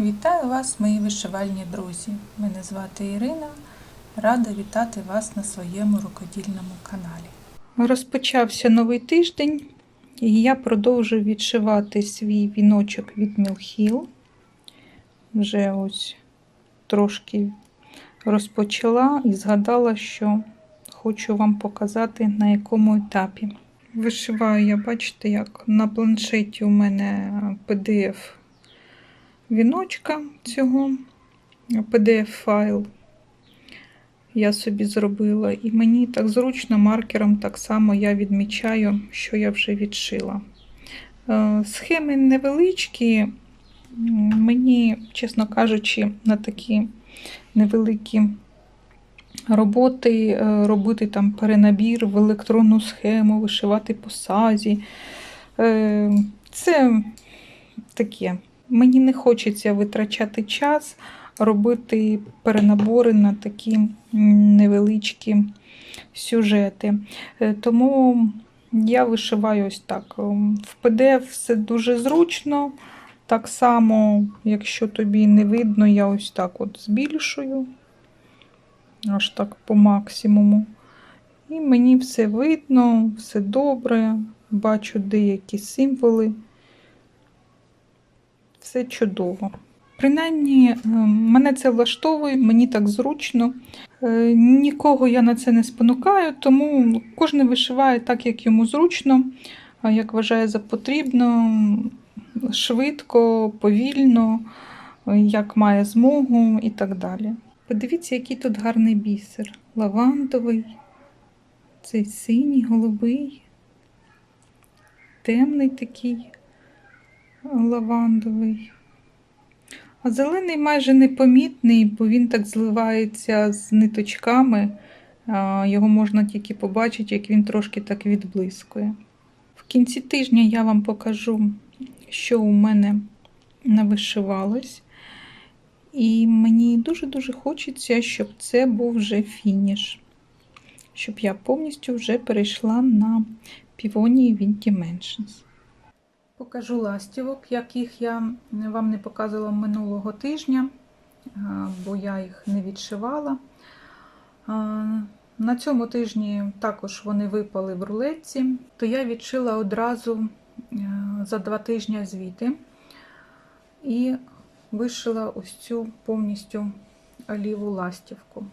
Вітаю вас, мої вишивальні друзі. Мене звати Ірина. Рада вітати вас на своєму рукодільному каналі. Розпочався новий тиждень, і я продовжую відшивати свій віночок від Мілхіл. Вже ось трошки розпочала і згадала, що хочу вам показати, на якому етапі. Вишиваю я, бачите, як на планшеті у мене PDF віночка цього PDF-файл я собі зробила. І мені так зручно маркером так само я відмічаю, що я вже відшила. Е, Схеми невеличкі. Мені, чесно кажучи, на такі невеликі роботи е, робити там перенабір в електронну схему, вишивати по сазі. Е, Це таке. Мені не хочеться витрачати час, робити перенабори на такі невеличкі сюжети. Е, Тому я вишиваю ось так. Ем, В PDF все дуже зручно. Так само, якщо тобі не видно, я ось так от збільшую, аж так по максимуму. І мені все видно, все добре, бачу деякі символи. Все чудово. Принаймні, е, мене це влаштовує, мені так зручно. Е, Нікого я на це не спонукаю, тому кожен вишиває так, як йому зручно, як вважає за потрібно, швидко, повільно, е, як має змогу і так далі. Подивіться, який тут гарний бісер. Лавандовий, цей синій, голубий, темний такий лавандовий. А зелений майже непомітний, бо він так зливається з ниточками. Його можна тільки побачити, як він трошки так відблискує. В кінці тижня я вам покажу, що у мене навишивалось. І мені дуже-дуже хочеться, щоб це був вже фініш. Щоб я повністю вже перейшла на півонії від Dimensions. Покажу ластівок, яких я вам не показувала минулого тижня, бо я їх не відшивала. На цьому тижні також вони випали в рулетці, то я відшила одразу е, за два тижні звіти і вишила ось цю повністю оліву ластівку.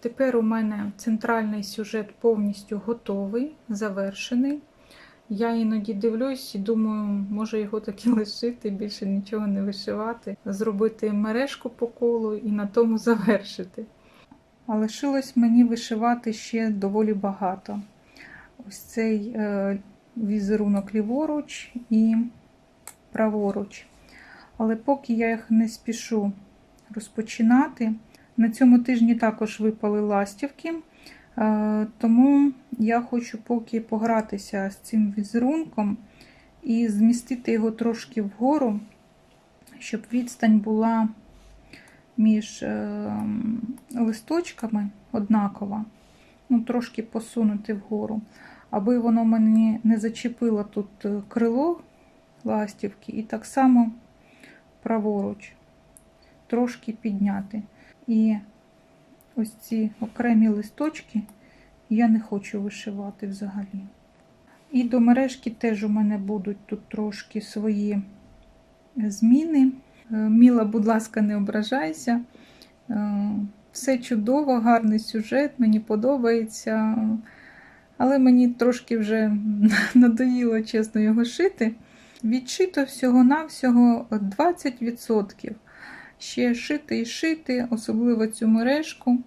Тепер у мене центральний сюжет повністю готовий, завершений. Я іноді дивлюсь і думаю, може його таки лишити, більше нічого не вишивати, зробити мережку по колу і на тому завершити. А лишилось мені вишивати ще доволі багато. Ось цей е, візерунок ліворуч і праворуч. Але поки я їх не спішу розпочинати, на цьому тижні також випали ластівки. Е, Тому я хочу поки погратися з цим візерунком і змістити його трошки вгору, щоб відстань була між е, листочками однакова, ну, трошки посунути вгору, аби воно мені не зачепило тут е, крило ластівки, і так само праворуч, трошки підняти. І ось ці окремі листочки я не хочу вишивати взагалі. І до мережки теж у мене будуть тут трошки свої зміни. Е, Міла, будь ласка, не ображайся. Е, Все чудово, гарний сюжет, мені подобається. Але мені трошки вже надоїло, чесно, його шити. Відшито всього-навсього 20% ще шити і шити, особливо цю мережку.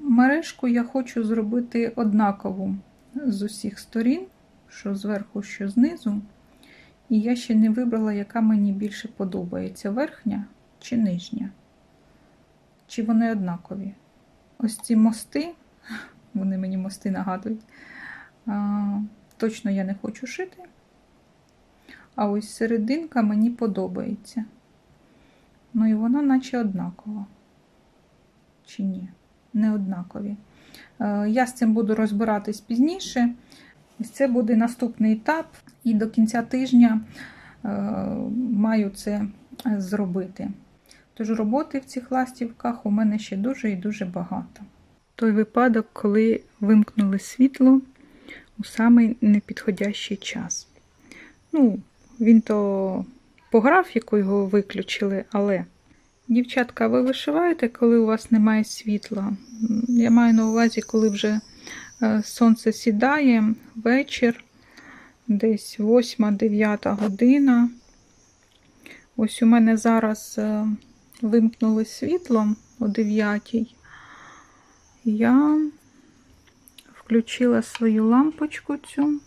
Мережку я хочу зробити однакову з усіх сторін, що зверху, що знизу. І я ще не вибрала, яка мені більше подобається: верхня чи нижня. Чи вони однакові? Ось ці мости, вони мені мости нагадують. Точно я не хочу шити. А ось серединка мені подобається. Ну і вона наче однакова. Чи ні? Не однакові. Е, Я з цим буду розбиратись пізніше. Ось це буде наступний етап, і до кінця тижня е, маю це зробити. Тож роботи в цих ластівках у мене ще дуже і дуже багато. Той випадок, коли вимкнули світло у самий непідходящий час. Ну, він то по графіку його виключили, але. Дівчатка, ви вишиваєте, коли у вас немає світла? Я маю на увазі, коли вже е, сонце сідає, вечір, десь 8-9 година. Ось у мене зараз е, вимкнули світло о 9. Я включила свою лампочку цю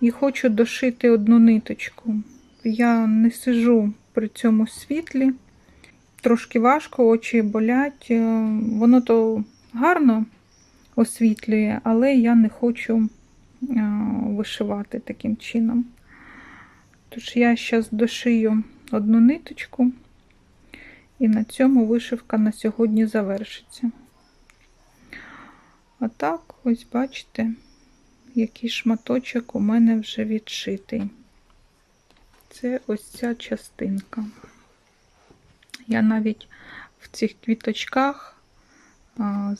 і хочу дошити одну ниточку. Я не сижу при цьому світлі. Трошки важко, очі болять. Е, Воно то гарно освітлює, але я не хочу е, вишивати таким чином. Тож я зараз дошию одну ниточку, і на цьому вишивка на сьогодні завершиться. А так, ось бачите, який шматочок у мене вже відшитий. Це ось ця частинка. Я навіть в цих квіточках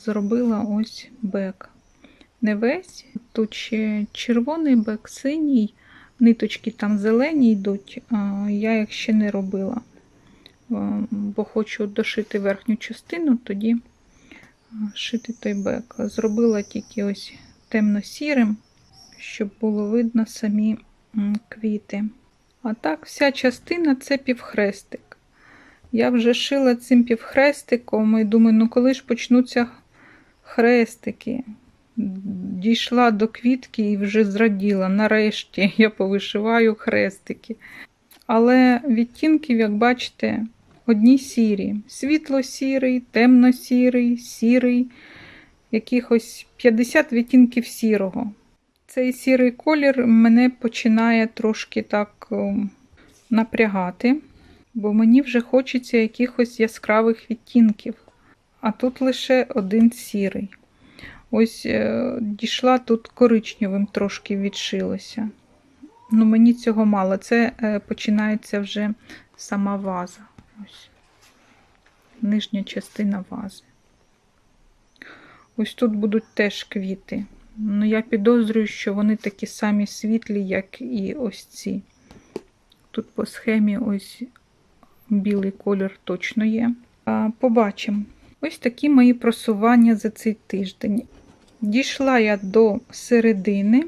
зробила ось бек. Не весь, тут ще червоний бек, синій, ниточки там зелені йдуть, я їх ще не робила, бо хочу дошити верхню частину, тоді шити той бек. Зробила тільки ось темно-сірим, щоб було видно самі квіти. А так, вся частина це півхрестик. Я вже шила цим півхрестиком і думаю, ну коли ж почнуться хрестики. Дійшла до квітки і вже зраділа. Нарешті я повишиваю хрестики. Але відтінків, як бачите, одні сірі. Світло-сірий, темно-сірий, сірий, якихось 50 відтінків сірого. Цей сірий колір мене починає трошки так ем, напрягати бо мені вже хочеться якихось яскравих відтінків. А тут лише один сірий. Ось е, дійшла тут коричневим трошки відшилося. Ну, мені цього мало. Це е, починається вже сама ваза. Ось. Нижня частина вази. Ось тут будуть теж квіти. Ну, я підозрюю, що вони такі самі світлі, як і ось ці. Тут по схемі ось білий колір точно є. Побачимо. Ось такі мої просування за цей тиждень. Дійшла я до середини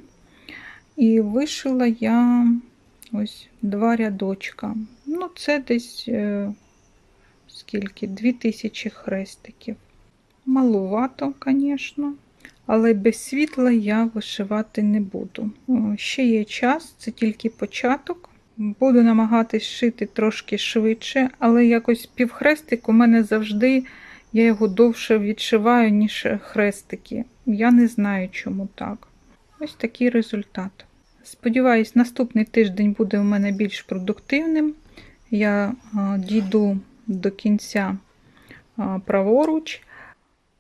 і вишила я ось два рядочка. Ну, це десь е, скільки? 2000 хрестиків. Малувато, звісно, але без світла я вишивати не буду. Ще є час, це тільки початок. Буду намагатись шити трошки швидше, але якось півхрестик у мене завжди, я його довше відшиваю, ніж хрестики. Я не знаю, чому так. Ось такий результат. Сподіваюсь, наступний тиждень буде у мене більш продуктивним. Я дійду до кінця праворуч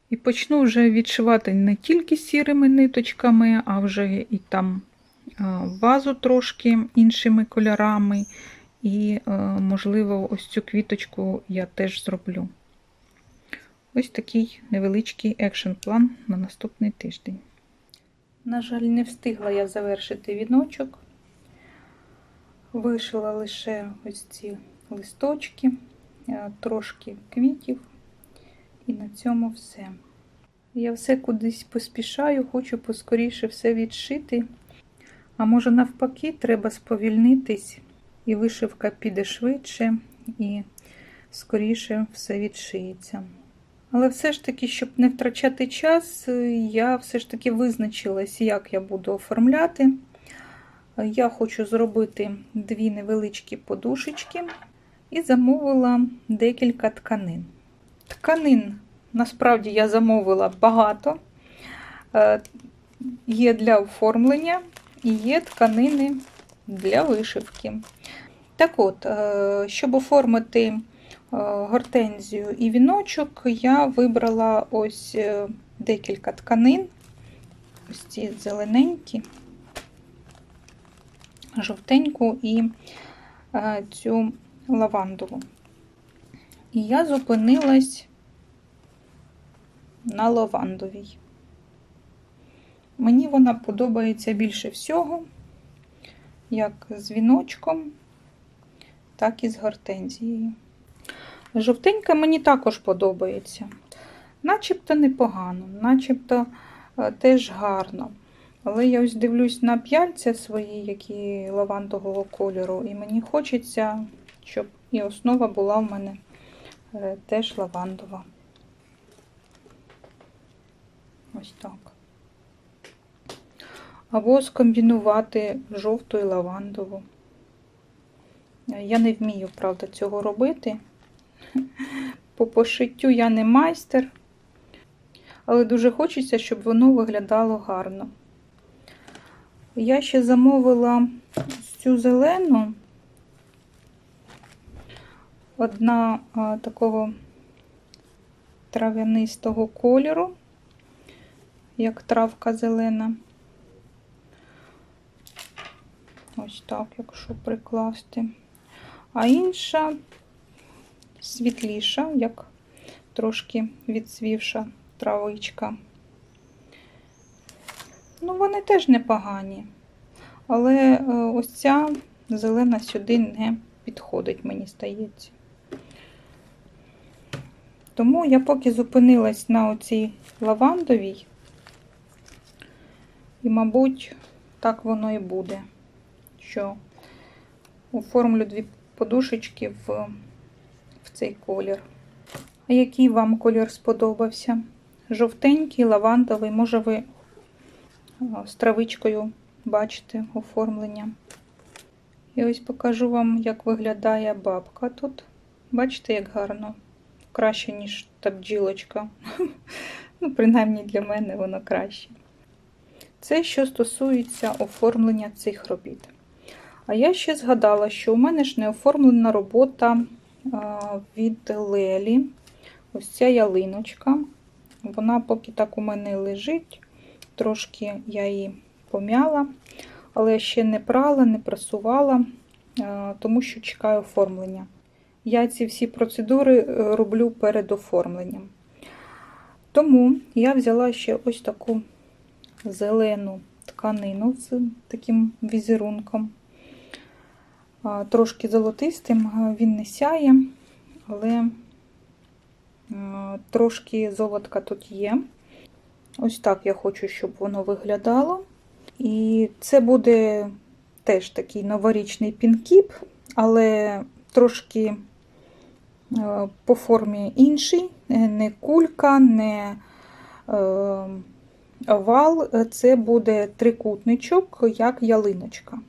і почну вже відшивати не тільки сірими ниточками, а вже і там вазу трошки іншими кольорами, і, е, можливо, ось цю квіточку я теж зроблю. Ось такий невеличкий екшн план на наступний тиждень. На жаль, не встигла я завершити віночок. Вишила лише ось ці листочки, е, трошки квітів, і на цьому все. Я все кудись поспішаю, хочу поскоріше все відшити. А може, навпаки, треба сповільнитись, і вишивка піде швидше і скоріше все відшиється. Але все ж таки, щоб не втрачати час, я все ж таки визначилась, як я буду оформляти. Я хочу зробити дві невеличкі подушечки і замовила декілька тканин. Тканин, насправді, я замовила багато, е, є для оформлення і є тканини для вишивки. Так от, е, щоб оформити е, гортензію і віночок, я вибрала ось декілька тканин, ось ці зелененькі, жовтеньку і цю лавандову. І я зупинилась на лавандовій. Мені вона подобається більше всього, як з віночком, так і з гортензією. Жовтенька мені також подобається. Начебто непогано, начебто е, теж гарно. Але я ось дивлюсь на п'яльця свої, які лавандового кольору, і мені хочеться, щоб і основа була в мене теж лавандова. Ось так. Або скомбінувати жовту і лавандову. Я не вмію, правда, цього робити. По пошиттю я не майстер, але дуже хочеться, щоб воно виглядало гарно. Я ще замовила цю зелену, одна а, такого трав'янистого кольору, як травка зелена. Ось так, якщо прикласти. А інша світліша, як трошки відсвівша травичка. Ну, вони теж непогані. Але е, ось ця зелена сюди не підходить, мені здається. Тому я поки зупинилась на оцій лавандовій, і, мабуть, так воно і буде, що оформлю дві подушечки в, в цей колір. А який вам колір сподобався? Жовтенький, лавандовий, може ви з травичкою бачите оформлення. І ось покажу вам, як виглядає бабка тут. Бачите, як гарно? Краще, ніж та бджілочка. Ну, принаймні для мене воно краще. Це що стосується оформлення цих робіт. А я ще згадала, що у мене ж не оформлена робота від Лелі. Ось ця ялиночка. Вона поки так у мене лежить. Трошки я її пом'яла, але ще не прала, не прасувала, тому що чекаю оформлення. Я ці всі процедури е, роблю перед оформленням. Тому я взяла ще ось таку зелену тканину з таким візерунком. Трошки золотистим, він не сяє, але трошки золотка тут є. Ось так я хочу, щоб воно виглядало. І це буде теж такий новорічний пінкіп, але трошки по формі інший, не кулька, не е, овал, це буде трикутничок, як ялиночка.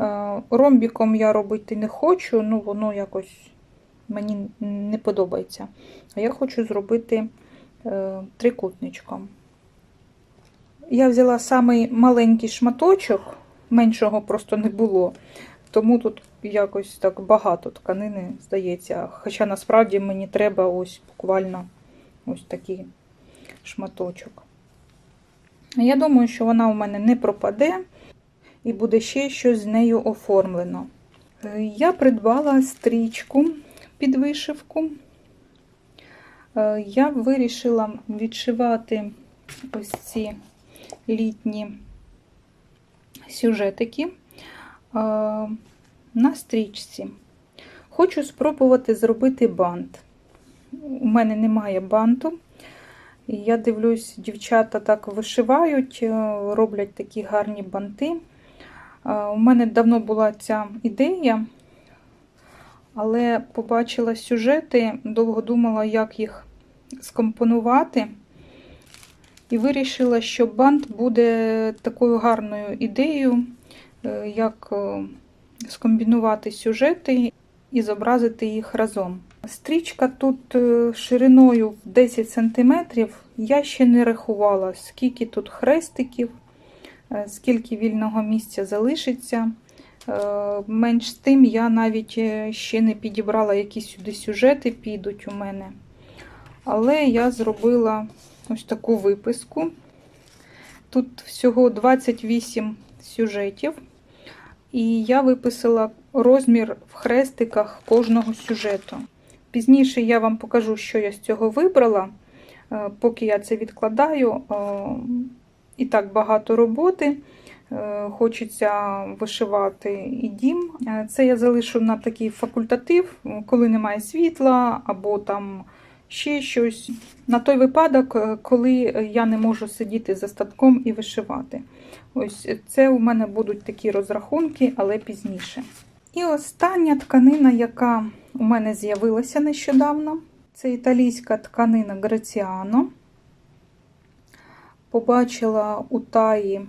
Е, ромбіком я робити не хочу, ну воно якось мені не подобається. А я хочу зробити трикутничком. Я взяла самий маленький шматочок, меншого просто не було. Тому тут якось так багато тканини, здається. Хоча насправді мені треба ось буквально ось такий шматочок. Я думаю, що вона у мене не пропаде і буде ще щось з нею оформлено. Я придбала стрічку під вишивку. Я вирішила відшивати ось ці літні сюжетики на стрічці. Хочу спробувати зробити бант. У мене немає банту. Я дивлюсь, дівчата так вишивають, е, роблять такі гарні банти. У мене давно була ця ідея, але побачила сюжети, довго думала, як їх скомпонувати. І вирішила, що бант буде такою гарною ідеєю, е, як е, скомбінувати сюжети і зобразити їх разом. Стрічка тут е, шириною в 10 см. Я ще не рахувала, скільки тут хрестиків, скільки вільного місця залишиться. Менш з тим, я навіть ще не підібрала, які сюди сюжети підуть у мене. Але я зробила ось таку виписку. Тут всього 28 сюжетів, і я виписала розмір в хрестиках кожного сюжету. Пізніше я вам покажу, що я з цього вибрала. Е, Поки я це відкладаю, е, і так багато роботи. Е, Хочеться вишивати і дім. Це я залишу на такий факультатив, коли немає світла або там ще щось. На той випадок, е, коли я не можу сидіти за станком і вишивати. Ось це у мене будуть такі розрахунки, але пізніше. І остання тканина, яка у мене з'явилася нещодавно, це італійська тканина Граціано. Побачила у Таї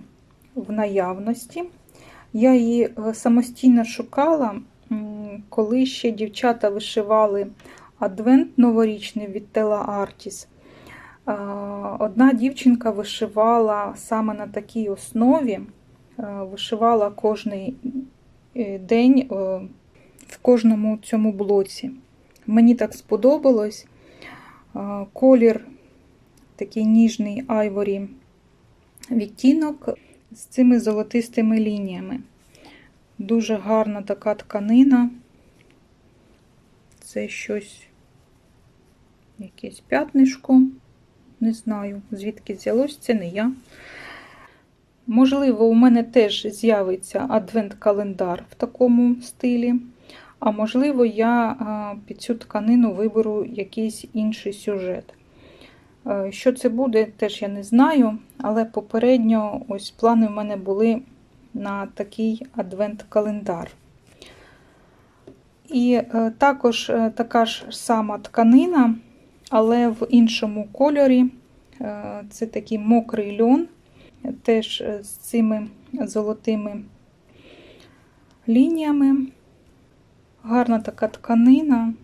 в наявності. Я її е, самостійно шукала, коли ще дівчата вишивали адвент новорічний від Tela Artis. Е, Одна дівчинка вишивала саме на такій основі, е, вишивала кожний е, день в кожному цьому блоці. Мені так сподобалось. Колір такий ніжний айворі відтінок з цими золотистими лініями. Дуже гарна така тканина. Це щось, якесь п'ятнишко. Не знаю, звідки взялось, це не я. Можливо, у мене теж з'явиться адвент-календар в такому стилі. А можливо, я під цю тканину виберу якийсь інший сюжет. Е, Що це буде, теж я не знаю, але попередньо ось плани в мене були на такий адвент-календар. І е, також е, така ж сама тканина, але в іншому кольорі. Е, Це такий мокрий льон, теж е, з цими золотими лініями. Гарна така тканина,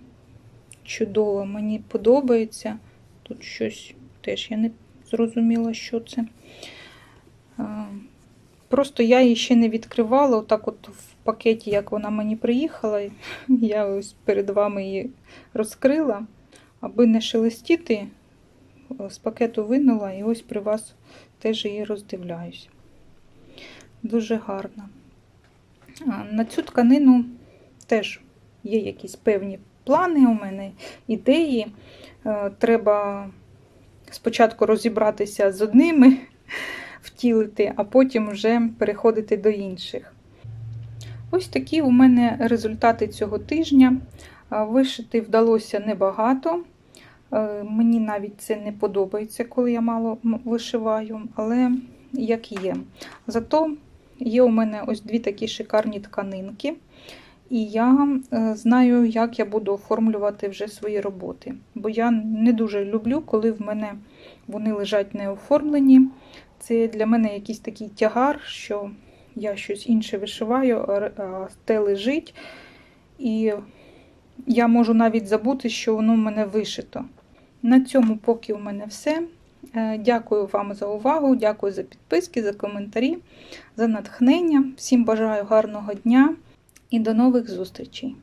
чудова, мені подобається. Тут щось теж я не зрозуміла, що це. Просто я її ще не відкривала. Отак, от в пакеті, як вона мені приїхала, я ось перед вами її розкрила, аби не шелестіти, з пакету винула і ось при вас теж її роздивляюсь. Дуже гарна. На цю тканину теж є якісь певні плани у мене, ідеї. Е, Треба спочатку розібратися з одними, втілити, а потім вже переходити до інших. Ось такі у мене результати цього тижня. Вишити вдалося небагато. Е, Мені навіть це не подобається, коли я мало вишиваю, але як є. Зато є у мене ось дві такі шикарні тканинки. І я е, знаю, як я буду оформлювати вже свої роботи. Бо я не дуже люблю, коли в мене вони лежать не оформлені. Це для мене якийсь такий тягар, що я щось інше вишиваю, а те лежить. І я можу навіть забути, що воно в мене вишито. На цьому поки у мене все. Е, Дякую вам за увагу, дякую за підписки, за коментарі, за натхнення. Всім бажаю гарного дня і до нових зустрічей!